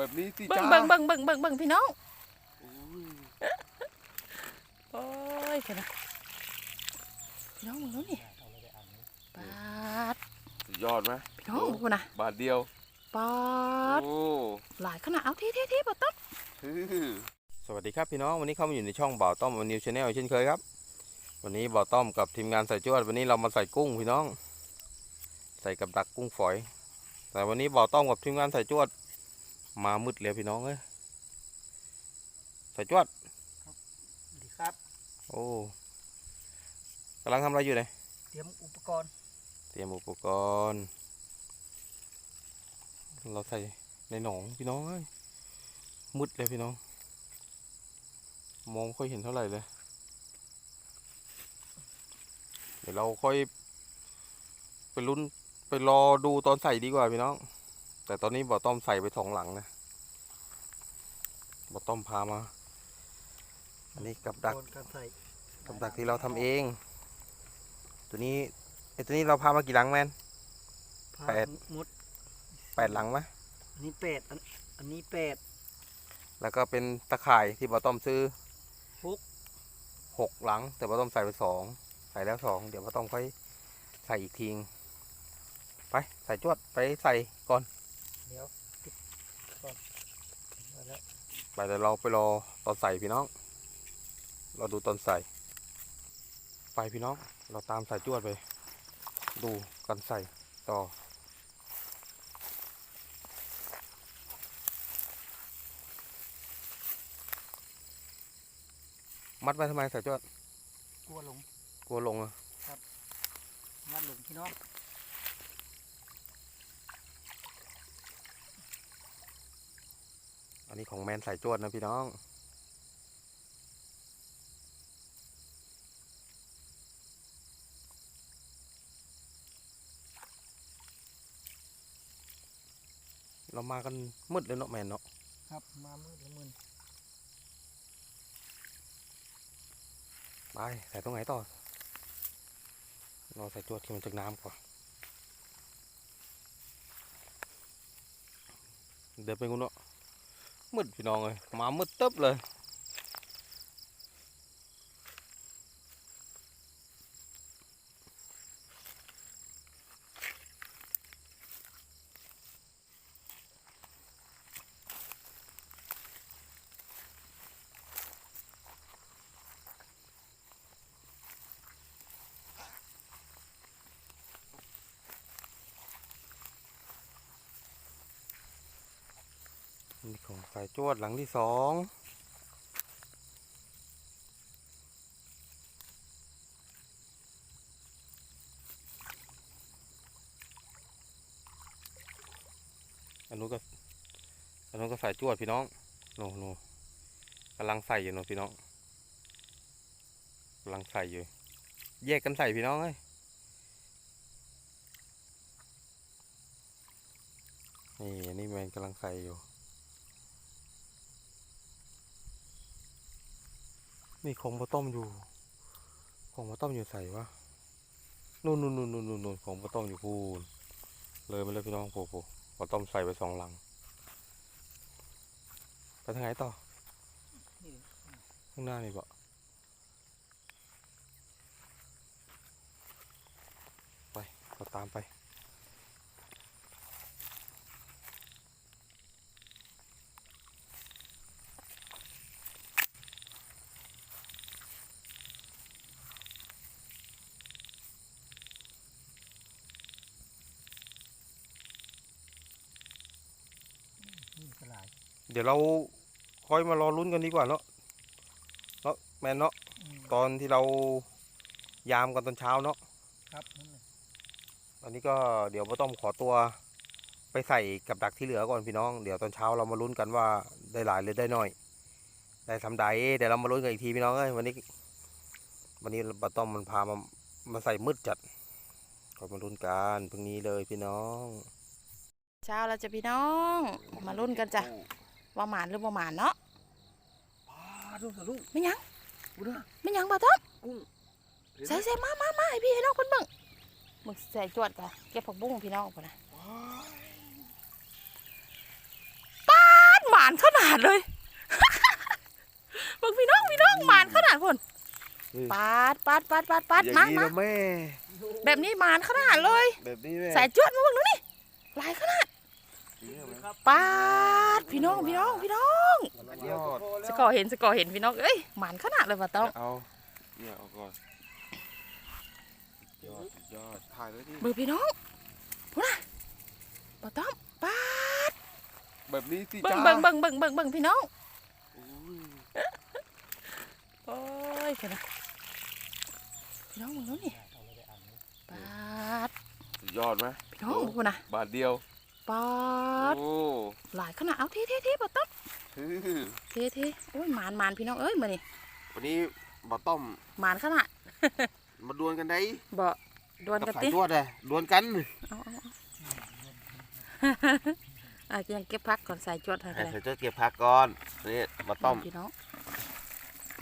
แบบนี้สิเบิ่งจ้าเบิ่งเบิ่งเบิ่งเบิ่งเบิ่งพี่น้องโอ้ยโอ้ยเห็นไหมพี่น้องมึงดูนี่ปาดสุดยอดไหมพี่น้องมึงนะบาทเดียวปาดโอ้หลายขนาดเอาที่ที่ที่ปะต๊อบฮือสวัสดีครับพี่น้องวันนี้เข้ามาอยู่ในช่องบ่าวต้อมวันนิวชาแนลเช่นเคยครับ วันนี้บ่าวต้อมกับทีมงานใส่จวดวันนี้เรามาใส่กุ้งพี่น้อง ใส่กับดักกุ้งฝอย แต่วันนี้บ่าวต้อมกับทีมงานใส่จวด มามืดเลยพี่น้องเอ้ยใส่จวดดีครับ โอ้กำลังทำอะไรอยู่เลยเตรียมอุปกรณ์ เตรียมอุปกรณ์ เราใส่ในหนองพี่น้องเอ้ยมืดเลยพี่น้อง มองไม่ค่อยเห็นเท่าไหร่เลย เดี๋ยวเราค่อย ไปลุ้นไปรอดูตอนใส่ดีกว่าพี่น้อง แต่ตอนนี้บ่อต้อมใส่ไปสองหลังนะบ่อต้อมพามา อันนี้กับดักอุปรณ์การใส่กับดักที่เราทำเอง ตัวนี้ไอ้ตัวนี้เราพามากี่หลังแมนผ้าแปดหมดแปดหลังไหมอันนี้แปดอันอันนี้แปดแล้วก็เป็นตะข่ายที่บ่อต้อมซื้อหกหกหลัง แต่บ่อต้อมใส่ไปสองใส่แล้วสองเดี๋ยวบ่อต้อมค่อยใส่อีกทีงไปใส่จวดไปใส่ก่อน เดี๋ยวปิดก่อนเอาละไปเดี๋ยวเราไปรอตอนใส่พี่น้อง เราดูตอนใส่ ไปพี่น้อง เราตามใส่จวดไป ดูกันใส่ต่อมัดไว้ทำไมใส่จวดกลัวหลงกลัวลงเหรอะงัดหลงพี่น้อง อันนี้ของแมนใส่จวดนะพี่น้องเรามากันมืดเลยเนาะแมนเนาะครับมามืดละมืนไปใส่ตรงไหนต่อเราใส่จวดที่มันจากน้ำก่อนเดินไปงูเนาะ มืดพี่น้องเลยมามืดตึ๊บเลย จวดหลังที่สองอันนู้นก็อันนู้นก็ใส่จวดพี่น้องโน่โนกำลังใส่อยู่เนาะพี่น้องกำลังใส่อยู่ แยกกันใส่พี่น้องเอ้ยนี่อันนี้แมนกำลังใส่อยู่ นี่ของมาต้มอยู่ ของมาต้มอยู่ใส่วะนู่นนู่นนู่นนู่นนู่นของมาต้มอยู่พูนเลยมาเลยพี่น้องโผล่มาต้มใส่ไปสองลังไปทางไหนต่อข้างหน้านี่บ่ไปเราตามไป นี่ก็ หลายเดี๋ยวเราค่อยมารอลุ้นกันดีกว่าเนาะเนาะแมนเนาะอืมตอนที่เรายามกันตอนเช้าเนาะครับนั่นเลยอันนี้ก็เดี๋ยวพ่อต้อมขอตัวไปใส่กับดักที่เหลือก่อนพี่น้อง เดี๋ยวตอนเช้าเรามาลุ้นกันว่าได้หลายหรือได้น้อย ได้ทำใดเดี๋ยวเรามาลุ้นกันอีกทีพี่น้องเอ้ยวันนี้ วันนี้ป้าต้อมมันพามามาใส่มืดจัดก็มาลุ้นกันพรุ่งนี้เลยพี่น้อง เช้าแล้วจะพี่น้อง มาลุ้นกันจ้ะว่าหมานหรือบ่หมานเนาะปาดูสะลุงไม่หยังกูนะไม่หยังบ่ต๊อบกุ้งใส่ใส่มามามาให้พี่ให้น้องคนเบิ่งมึงใส่จวดกันเก็บผักบุ้งพี่น้องก่อนนะว้ายปาดานขนาดเลยบอกพี่น้องพี่น้องหมานขนาดพ่นปาดปาดปาดปาดปาดอย่างมานี้มานะแม่แบบนี้หมานขนาดเลย แบบนี้แม่สายจวดมาเบิ่งดูนี่หลายขนาด ปาดพี่น้องพี่น้องพี่น้องยอดสกอร์เห็นสกอร์เห็นพี่น้องเอ้ยหมานขนาดเลยว่ะต้องเอาเนี่ยเอาก่อนยอดยอดถ่ายไว้ที่เบิ่งพี่น้องพูดนะบ่ต้องปาดแบบนี้สิเบิ่งจ้าเบิ่งเบิ่งเบิ่งเบิ่งเบิ่งพี่น้องอุ้ยโอ้ยเห็นไหมพี่น้องมึงนู้นนี่ปาดสุดยอดไหมพี่น้องมึงพูดนะบาทเดียว ปาดโอ้หลายขนาดเอาเท่เท่เท่บ่ต้องฮือเท่เท่โอ้ยหมานหมานพี่น้องเอ้ยมานี่วันนี้บาต้อมหมานขนาดมาดวลกันได้บ่ดวลกับกันสายติตรวจเลยดวลกันเอาเอาเอาอะยังเก็บพักก่อนใส่จวดให้ให้เลยสายตรวจเก็บพักก่อนนี่บาต้อมพี่น้อง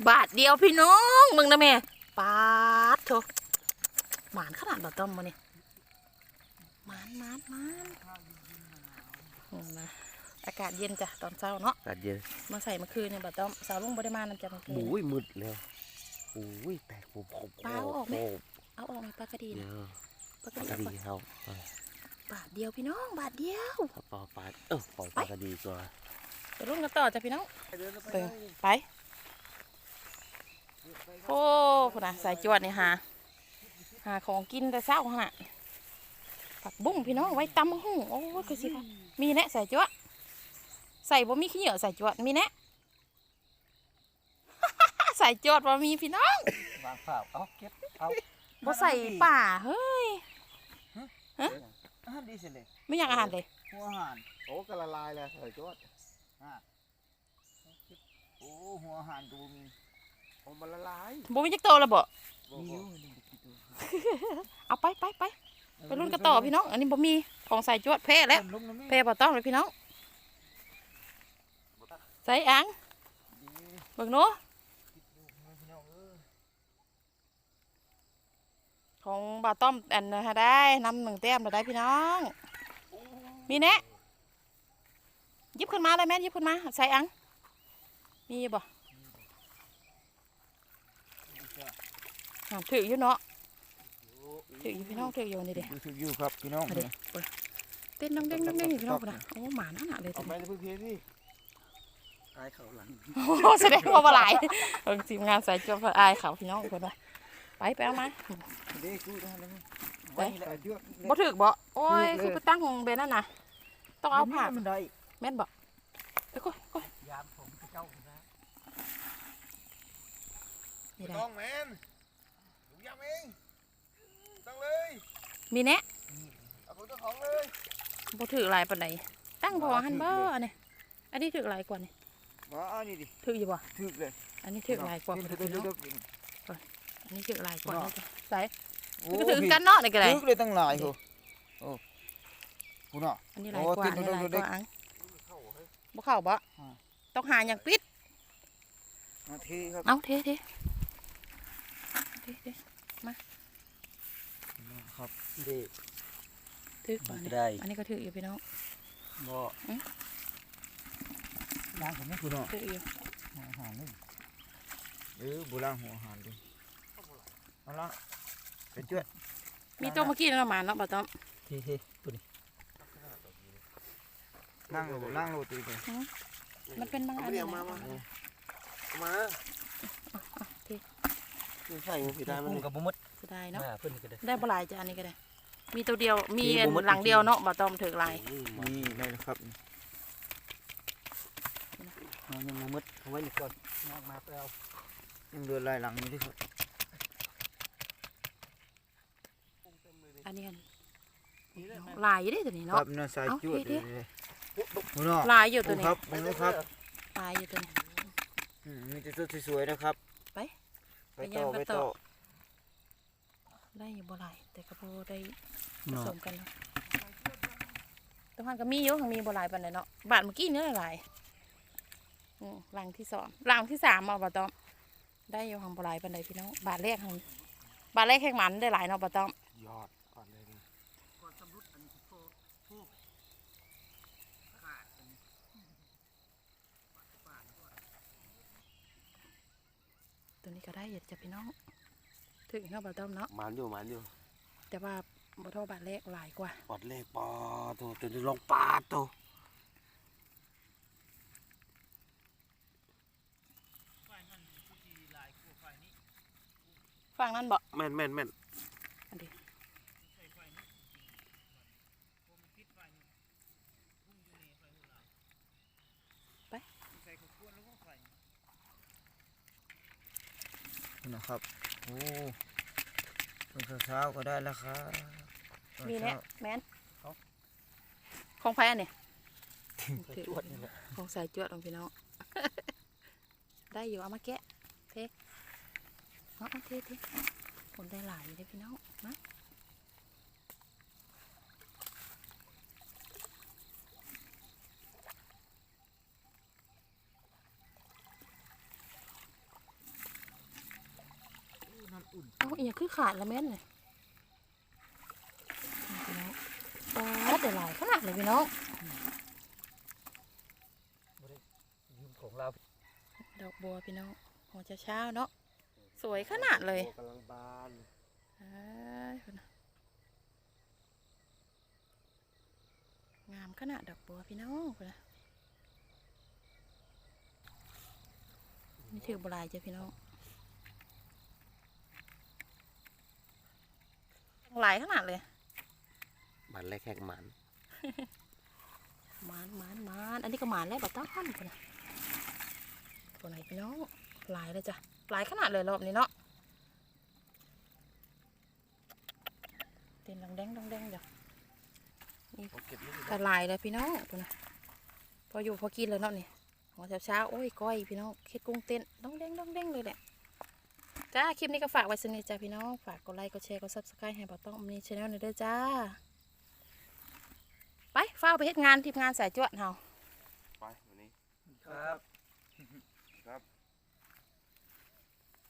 บาทเดียวพี่น้องมึงนะแม่ปาดโถหมานขนาดบ่ต้อมมานี่หมานหมานหมาน โอ้นะอากาศเย็นจ้ะตอนเช้าเนาะกัดเย็นมาใส่เมื่อคืนเนี่ยบ่ต้อมสาวลุงบ่ได้มานำจ้ะเมื่อคืนบุ้ยมืดแล้วบุ้ยแตกผมผมปลาเอาออกไหมโเอาออกในปลากระดีเดี๋นะยวปลากประลาดีกระเอาดีก่อนเขาบาทเดียวพี่น้องบาทเดียวเอาปลาปลาเออปล่อยปลากระดีก่อนไปรุ่นกันต่อจ้ะพี่น้องไปไปโอ้พุ่นน่ะสายจวดนี่หาหาของกินแต่เช้าขนาดผักบุ้งพี่น้องไว้ตำมะฮุ่งโอ้ยคือสิค่ะ มีแนะใส่จวดใส่บ่มีขี้เหนียวใส่จวดมีแนะ ใส่จวดบ่มีพี่น้องวางฝาเอาเก็บเอาบ่ใส่ป่าเฮ้ยอาหารดีเสร็จเลยไม่อยากอาหารเลยหัวอาหารโอ้ก็ละลายแล้วสายตรวจโอ้หัวอาหารกูมีโอ้มันละลายบ่มีจักโตแล้วบ่มีอยู่นี่กี่ตัวเอาไปไปไป ไปรุ่นกันต่อพี่น้อง อันนี้บ่มีของใส่จวดแพ้แล้วลงนะแม่แพ้บ่ต้องเลยพี่น้องใส่อังเบิ่งหนูของบ่าวต้อมอันนะฮะได้นำหนึ่งแต้มเราได้พี่น้อง มีแนะหยิบขึ้นมาเลยแม่หยิบขึ้นมาใส่อังมีบ่อ่าถืออยู่เนาะ ถืออยู่พี่น้องถืออยู่นี่เด้ดูถึกอยู่ครับพี่น้องมาเด้เปิดเต้นน้องเด้งน้องเด้งอยู่พี่น้องพุ่นนะโอ้หมาหนาๆเลยเอาตัวไปนี้ในพื้นที่นี่ตายเขาหลังโอ้แสดงว่าบ่หลายเออทีมงานสายจวบอายเขาพี่น้องคนว่าไปไปเอามาเด็กกูได้แล้วไปไปใส่เยอะบ่ถึกบ่โอ้ยคือไปตั้งเบนนั่นน่ะต้องเอาผ้ามันได้แม่นบ่ไปก้อยก้อยยามผมเจ้านะนี่ได้ต้องแมนหนูยำเอง ตั้งเลยมีแนะเอาของเจ้าของเลยบ่ถึกหลายปานใดตั้งพอหันบ่อันนี้อันนี้ถึกหลายกว่านี่มาอันนี้ดิถึกอยู่บ่ถึกเลยอันนี้ถึกหลายกว่าถึพุ่นกน่ะเลยพี่น้องถึกอันนี้ถึกหลายกว่าเนาะนี่จ้ะใส่โอ้ก็ถึงกันเนาะนี่ก็ได้ถึกเลยตั้งหลายโหโอ้คุณเนาะอันนี้หลายโอ้กว่าติอัดนนี้หลายดูกดูว่าอังบ่เข้าบ่อ่าต้องหาอย่างปิดมาทีครับเอาเทเทเทเท ครับดีถึกบ่อันนี้ได้อันนี้ก็ถึกอยู่พี่น้องบ่อืมล้างผมนี่คุณเนาะถึกอยู่หัวอาหารนี่เออโบราณหัวอาหารดิเอาละไปช่วยมีตัวเมื่อกี้นั่นมาเนาะบ่ต้องเฮ้เฮ้ตัวนี้นั่งโลนั่งโลตีเลยมันเป็นบางเอาอัมานเนี่ยนะมามาเอามาใส่มันผิดได้ไหมพุ่งนี่กับบุมด เสียดายเนาะเพิ่นก็ได้ได้บ่หลายจ้ะอันนี้ก็ได้ มีตัวเดียวมีมีอันบ่หมด หลังเดียวเนาะบ่ต้องถึกหลายนี่ได้แล้วครับน้องยังบุมดเอาไว้นี่ก่อนนอกมาแล้วยังเดือดลายหลังอยู่ด้วยครับอันนี้อันหลายอยู่เด้ตัวนี้ครัเนาะบเนื้อสายเอาจวดเท่เลยคุณเนาะหลายอยู่ตัวนี้ครับนี่นะครับหลายอยู่ตัวนี้ อืมมีแต่ตัวสวยๆนะครับ ไปไปต่อไปไปย่างไปต่ต่ออได้ อยู่บ่หลายแต่ก็บ่ได้ผสมกันเนาะตะพันก็มีเยอะของมีบ่หลายปันเลยเนาะบาทเมื่อกี้เนื้อหลายอืมรังที่สองรังที่สามเอาบ่ต้อมได้อยู่ของบ่หลายปันเลยพี่น้องบาทแรกของบาทแรกแข็งมันได้หลายเนาะบ่ต้อมยอดก่อนเลยนี่ก่อนสำรุดอันโฟโขาดอันนี้ตัวนี้ก็ได้อย่าจะพี่น้อง ถึงเนาะบ่ต้อมเนาะหมานอยู่หมานอยู่แต่ว่าบ่เท่าบาทแรกหลายกว่าปอดเลขปอตัวตัวนี้ลงปาดตัวฟังนั่นบ่แม่นแม่นแม่นอันนี้นะครับ โอ้ตอนเช้าๆก็ได้แล้วครับตอมีเช้าแน่แม่นของไผอันนี้จวดนี่แหละของสายจวดของพี่น้อง ได้อยู่เอามาแกะเทเอาเอาเทเทผลได้หลายเลยพี่น้องมา น้ำอุ่น เอาอีกอย่าง คือขาดละแม่นเลยนี่พี่น้องโอ้ได้หลายขนาดเลยพี่น้องของเราดอกบัวพี่น้องหัวเช้าๆเนาะสวยขนาดเลยกำลังบานเอ้ยพุ่นน่ะงามขนาดดอกบัวพี่น้องพุ่นน่ะนี่ถือโบราณจ้ะพี่น้อง หลายขนาดเลยหมันแรกแขกหมันหมานหมานหมานอันนี้ก็หมานแล้วบัตต้าพุ่นน่ะตัวไหนพี่น้องหลายเลยจ้ะหลายขนาดเลยรอบนี้เนาะเต้นดังแดงดังแดงจ้ะเก็บนี่กระลายเลยพี่น้องตัวนะพออยู่พอกินเลยเนาะนี่หัวเช้าๆโอ้ยก้อยพี่น้องเค็ดกุ้งเต้นต้องเด้งต้องเด้งเลยแหละ จ้า คลิปนี้ก็ฝากไว้สนิทจ้าพี่น้อง ฝากกดไลค์ กดแชร์ กดซับสไครต์ให้บอต้องมีชแนลหน่อยเด้อจ้า ไปเฝ้าไปเฮ็ดงานทีมงานสายจวดเฮา ไปวันนี้ ครับ